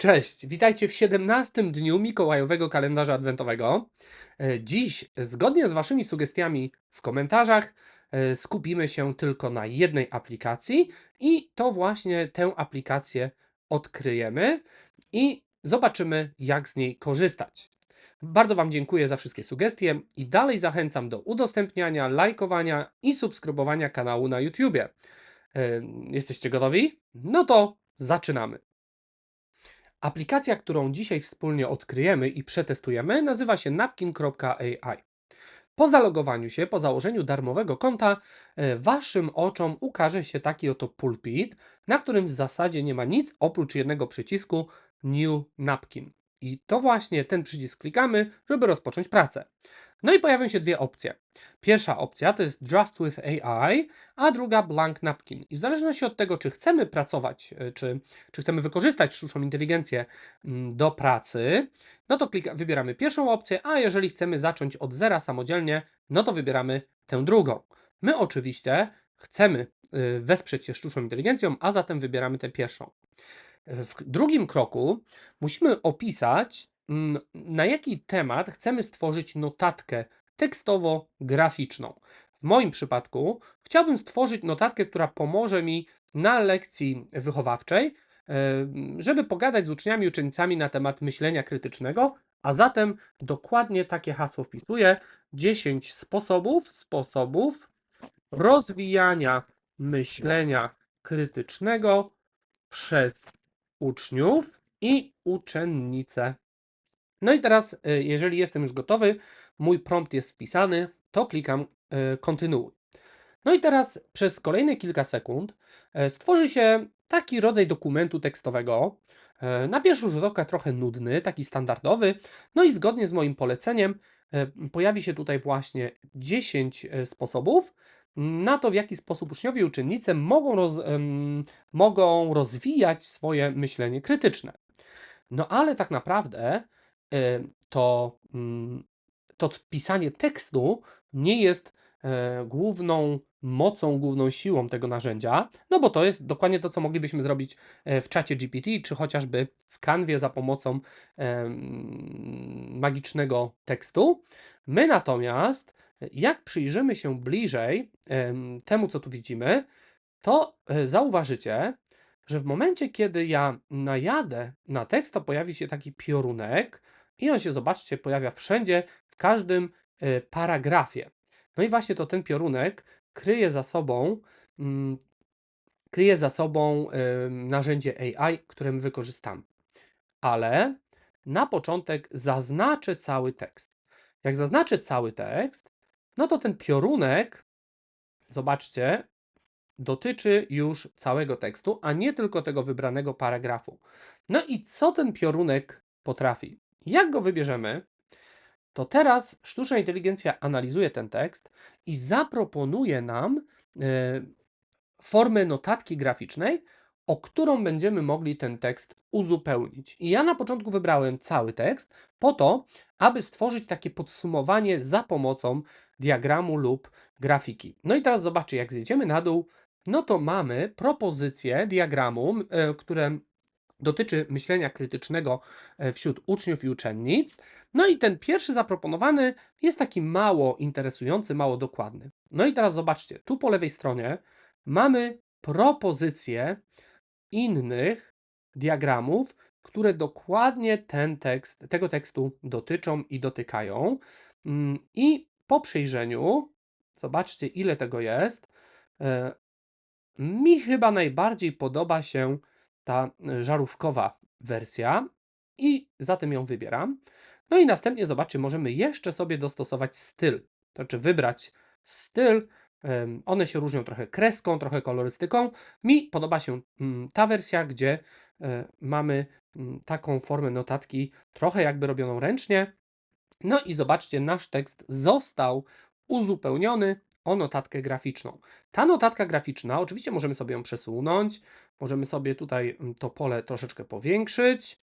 Cześć, witajcie w 17 dniu Mikołajowego kalendarza adwentowego. E, Dziś, zgodnie z Waszymi sugestiami w komentarzach, e, skupimy się tylko na jednej aplikacji i to właśnie tę aplikację odkryjemy i zobaczymy, jak z niej korzystać. Bardzo Wam dziękuję za wszystkie sugestie i dalej zachęcam do udostępniania, lajkowania i subskrybowania kanału na YouTubie. E, Jesteście gotowi? No to zaczynamy. Aplikacja, którą dzisiaj wspólnie odkryjemy i przetestujemy, nazywa się napkin.ai. Po zalogowaniu się, po założeniu darmowego konta, e, Waszym oczom ukaże się taki oto pulpit, na którym w zasadzie nie ma nic oprócz jednego przycisku New Napkin. I to właśnie ten przycisk klikamy, żeby rozpocząć pracę. No i pojawią się dwie opcje. Pierwsza opcja to jest Draft with AI, a druga Blank Napkin. I w zależności od tego, czy chcemy pracować, e, czy, czy chcemy wykorzystać sztuczną inteligencję mm, do pracy, no to klika, wybieramy pierwszą opcję, a jeżeli chcemy zacząć od zera samodzielnie, no to wybieramy tę drugą. My oczywiście chcemy y, wesprzeć się sztuczną inteligencją, a zatem wybieramy tę pierwszą. W drugim kroku musimy opisać, na jaki temat chcemy stworzyć notatkę tekstowo-graficzną. W moim przypadku chciałbym stworzyć notatkę, która pomoże mi na lekcji wychowawczej, e, żeby pogadać z uczniami i uczennicami na temat myślenia krytycznego, a zatem dokładnie takie hasło wpisuję: 10 sposobów, sposobów rozwijania myślenia krytycznego przez uczniów i uczennice. No i teraz, y, jeżeli jestem już gotowy, mój prompt jest wpisany, to klikam y, kontynuuj. No i teraz przez kolejne kilka sekund e, stworzy się taki rodzaj dokumentu tekstowego. e, Na pierwszy rzut oka trochę nudny, taki standardowy. No i zgodnie z moim poleceniem e, pojawi się tutaj właśnie 10 e, sposobów na to, w jaki sposób uczniowie i uczennice mogą, roz, mogą rozwijać swoje myślenie krytyczne. No ale tak naprawdę to, mm, to pisanie tekstu nie jest e, główną mocą, główną siłą tego narzędzia, no bo to jest dokładnie to, co moglibyśmy zrobić e, w czacie GPT, czy chociażby w kanwie za pomocą magicznego tekstu. My natomiast, jak przyjrzymy się bliżej em, temu, co tu widzimy, to e, zauważycie, że w momencie, kiedy ja najadę na tekst, to pojawi się taki piorunek i on się, zobaczcie, pojawia wszędzie, w każdym e, paragrafie. No i właśnie to ten piorunek kryje za sobą, mm, kryje za sobą em, narzędzie AI, które my wykorzystamy. Ale na początek zaznaczę cały tekst. Jak zaznaczę cały tekst, no to ten piorunek, zobaczcie, dotyczy już całego tekstu, a nie tylko tego wybranego paragrafu. No i co ten piorunek potrafi? Jak go wybierzemy, to teraz sztuczna inteligencja analizuje ten tekst i zaproponuje nam e, formę notatki graficznej, o którą będziemy mogli ten tekst uzupełnić. I ja na początku wybrałem cały tekst po to, aby stworzyć takie podsumowanie za pomocą diagramu lub grafiki. No i teraz zobaczcie, jak zjedziemy na dół, no to mamy propozycję diagramu, e, które dotyczy myślenia krytycznego e, wśród uczniów i uczennic. No i ten pierwszy zaproponowany jest taki mało interesujący, mało dokładny. No i teraz zobaczcie, tu po lewej stronie mamy propozycję innych diagramów, które dokładnie ten tekst, tego tekstu dotyczą i dotykają. Mm, I po przejrzeniu, zobaczcie ile tego jest. e, Mi chyba najbardziej podoba się ta e, żarówkowa wersja i zatem ją wybieram. No i następnie zobaczcie, możemy jeszcze sobie dostosować styl. To znaczy wybrać styl. One się różnią trochę kreską, trochę kolorystyką. Mi podoba się mm, ta wersja, gdzie e, mamy mm, taką formę notatki, trochę jakby robioną ręcznie. No i zobaczcie, nasz tekst został uzupełniony o notatkę graficzną. Ta notatka graficzna, oczywiście możemy sobie ją przesunąć, możemy sobie tutaj mm, to pole troszeczkę powiększyć.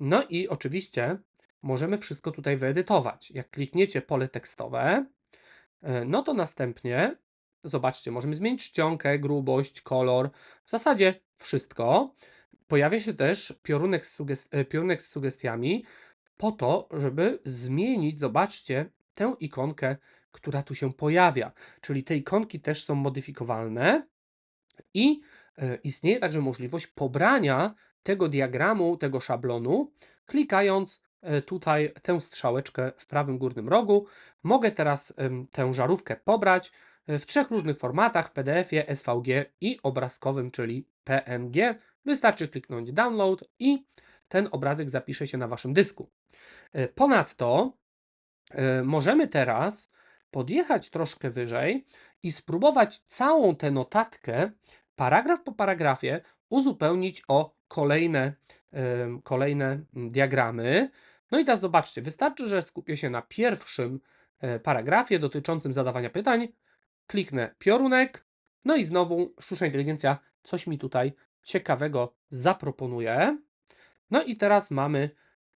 No i oczywiście możemy wszystko tutaj wyedytować. Jak klikniecie pole tekstowe, e, no to następnie zobaczcie, możemy zmienić czcionkę, grubość, kolor, w zasadzie wszystko. pojawia się też piorunek z, suges- e, piorunek z sugestiami po to, żeby zmienić, zobaczcie, tę ikonkę, która tu się pojawia. Czyli te ikonki też są modyfikowalne i e, istnieje także możliwość pobrania tego diagramu, tego szablonu, klikając e, tutaj tę strzałeczkę w prawym górnym rogu. Mogę teraz tę żarówkę pobrać e, w trzech różnych formatach: w PDF-ie, SVG i obrazkowym, czyli PNG. Wystarczy kliknąć download i ten obrazek zapisze się na waszym dysku. Ponadto możemy teraz podjechać troszkę wyżej i spróbować całą tę notatkę, paragraf po paragrafie, uzupełnić o kolejne, kolejne mm, diagramy. No i teraz zobaczcie, wystarczy, że skupię się na pierwszym e, paragrafie dotyczącym zadawania pytań, kliknę piorunek, no i znowu sztuczna inteligencja coś mi tutaj ciekawego zaproponuje. No i teraz mamy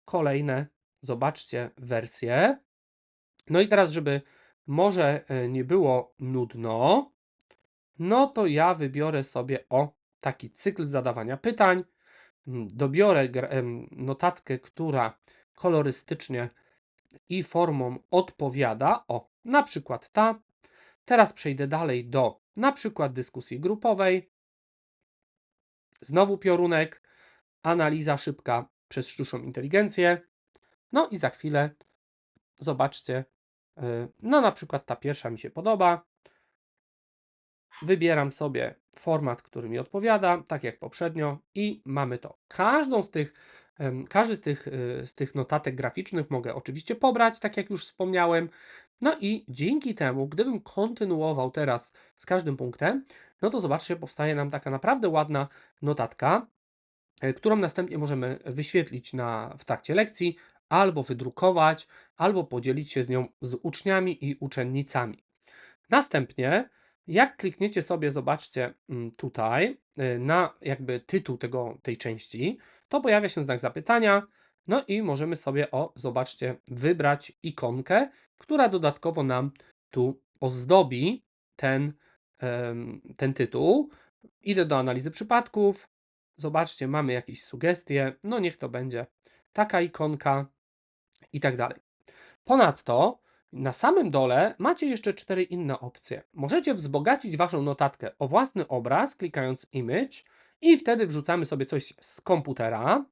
kolejne, zobaczcie, wersje. No i teraz, żeby może e, nie było nudno, no to ja wybiorę sobie o taki cykl zadawania pytań. Mm, Dobiorę notatkę, która kolorystycznie i formą odpowiada. O, na przykład ta. Teraz przejdę dalej do na przykład dyskusji grupowej. Znowu piorunek, analiza szybka przez sztuczną inteligencję. No i za chwilę zobaczcie, no na przykład ta pierwsza mi się podoba. Wybieram sobie format, który mi odpowiada, tak jak poprzednio i mamy to. Każdą z tych, każdy z tych, y, z tych notatek graficznych mogę oczywiście pobrać, tak jak już wspomniałem. No i dzięki temu, gdybym kontynuował teraz z każdym punktem, no to zobaczcie, powstaje nam taka naprawdę ładna notatka, e, którą następnie możemy wyświetlić na, w trakcie lekcji, albo wydrukować, albo podzielić się z nią z uczniami i uczennicami. Następnie, jak klikniecie sobie, zobaczcie mm, tutaj y, na jakby tytuł tego, tej części, to pojawia się znak zapytania. No i możemy sobie, o, zobaczcie, wybrać ikonkę, która dodatkowo nam tu ozdobi ten, ten tytuł. Idę do analizy przypadków. Zobaczcie, mamy jakieś sugestie. No niech to będzie taka ikonka i tak dalej. Ponadto na samym dole macie jeszcze cztery inne opcje. Możecie wzbogacić Waszą notatkę o własny obraz, klikając Image i wtedy wrzucamy sobie coś z komputera.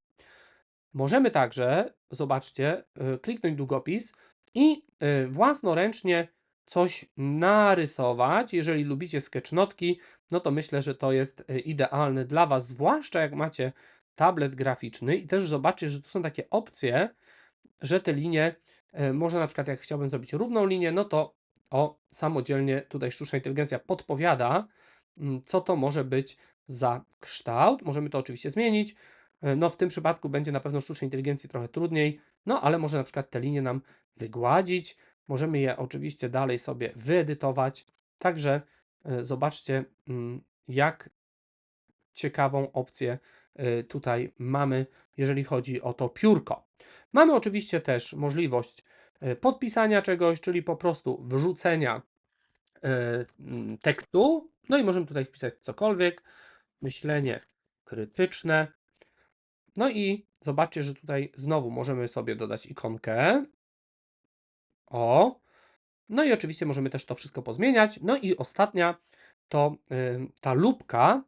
Możemy także, zobaczcie, y, kliknąć długopis i y, własnoręcznie coś narysować. Jeżeli lubicie sketchnotki, no to myślę, że to jest y, idealne dla Was, zwłaszcza jak macie tablet graficzny i też zobaczcie, że tu są takie opcje, że te linie, e, można na przykład jak chciałbym zrobić równą linię, no to o, samodzielnie tutaj sztuczna inteligencja podpowiada, mm, co to może być za kształt. Możemy to oczywiście zmienić. E, No w tym przypadku będzie na pewno sztucznej inteligencji trochę trudniej, no ale może na przykład te linie nam wygładzić. Możemy je oczywiście dalej sobie wyedytować. Także e, zobaczcie, mm, jak ciekawą opcję tutaj mamy, jeżeli chodzi o to piórko. Mamy oczywiście też możliwość y, podpisania czegoś, czyli po prostu wrzucenia mm, tekstu. No i możemy tutaj wpisać cokolwiek. Myślenie krytyczne. No i zobaczcie, że tutaj znowu możemy sobie dodać ikonkę. O. No i oczywiście możemy też to wszystko pozmieniać. No i ostatnia to y, ta lubka.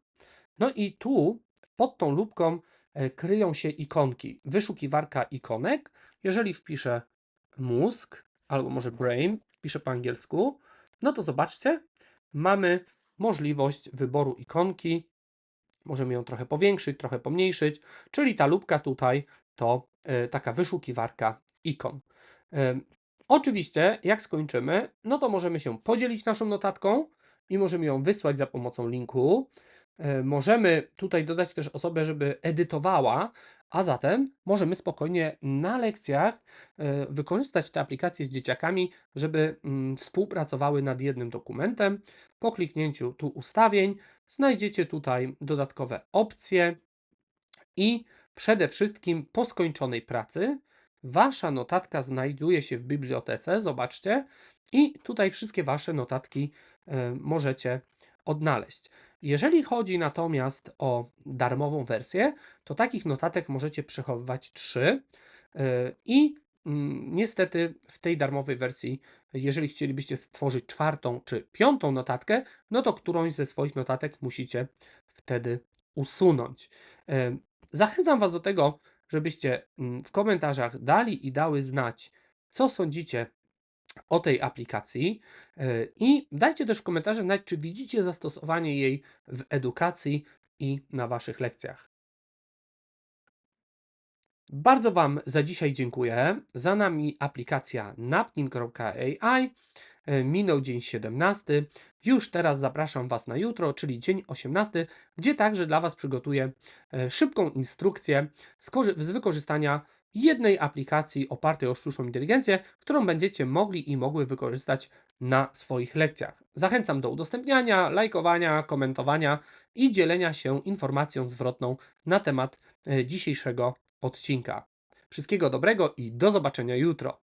No i tu pod tą lubką e, kryją się ikonki. Wyszukiwarka ikonek. Jeżeli wpiszę mózg albo może brain, wpiszę po angielsku, no to zobaczcie, mamy możliwość wyboru ikonki. Możemy ją trochę powiększyć, trochę pomniejszyć, czyli ta lubka tutaj to e, taka wyszukiwarka ikon. E, Oczywiście, jak skończymy, no to możemy się podzielić naszą notatką i możemy ją wysłać za pomocą linku. E, Możemy tutaj dodać też osobę, żeby edytowała, a zatem możemy spokojnie na lekcjach e, wykorzystać te aplikacje z dzieciakami, żeby mm, współpracowały nad jednym dokumentem. Po kliknięciu tu ustawień znajdziecie tutaj dodatkowe opcje i przede wszystkim po skończonej pracy Wasza notatka znajduje się w bibliotece, zobaczcie, i tutaj wszystkie Wasze notatki e, możecie odnaleźć. Jeżeli chodzi natomiast o darmową wersję, to takich notatek możecie przechowywać trzy e, i mm, niestety w tej darmowej wersji, jeżeli chcielibyście stworzyć czwartą czy piątą notatkę, no to którąś ze swoich notatek musicie wtedy usunąć. E, Zachęcam Was do tego, żebyście mm, w komentarzach dali i dały znać, co sądzicie o tej aplikacji e, i dajcie też w komentarzach znać, czy widzicie zastosowanie jej w edukacji i na Waszych lekcjach. Bardzo Wam za dzisiaj dziękuję. Za nami aplikacja napnin.ai. E, Minął dzień 17. Już teraz zapraszam Was na jutro, czyli dzień 18, gdzie także dla Was przygotuję e, szybką instrukcję z wykorzystania jednej aplikacji opartej o sztuczną inteligencję, którą będziecie mogli i mogły wykorzystać na swoich lekcjach. Zachęcam do udostępniania, lajkowania, komentowania i dzielenia się informacją zwrotną na temat e, dzisiejszego odcinka. Wszystkiego dobrego i do zobaczenia jutro.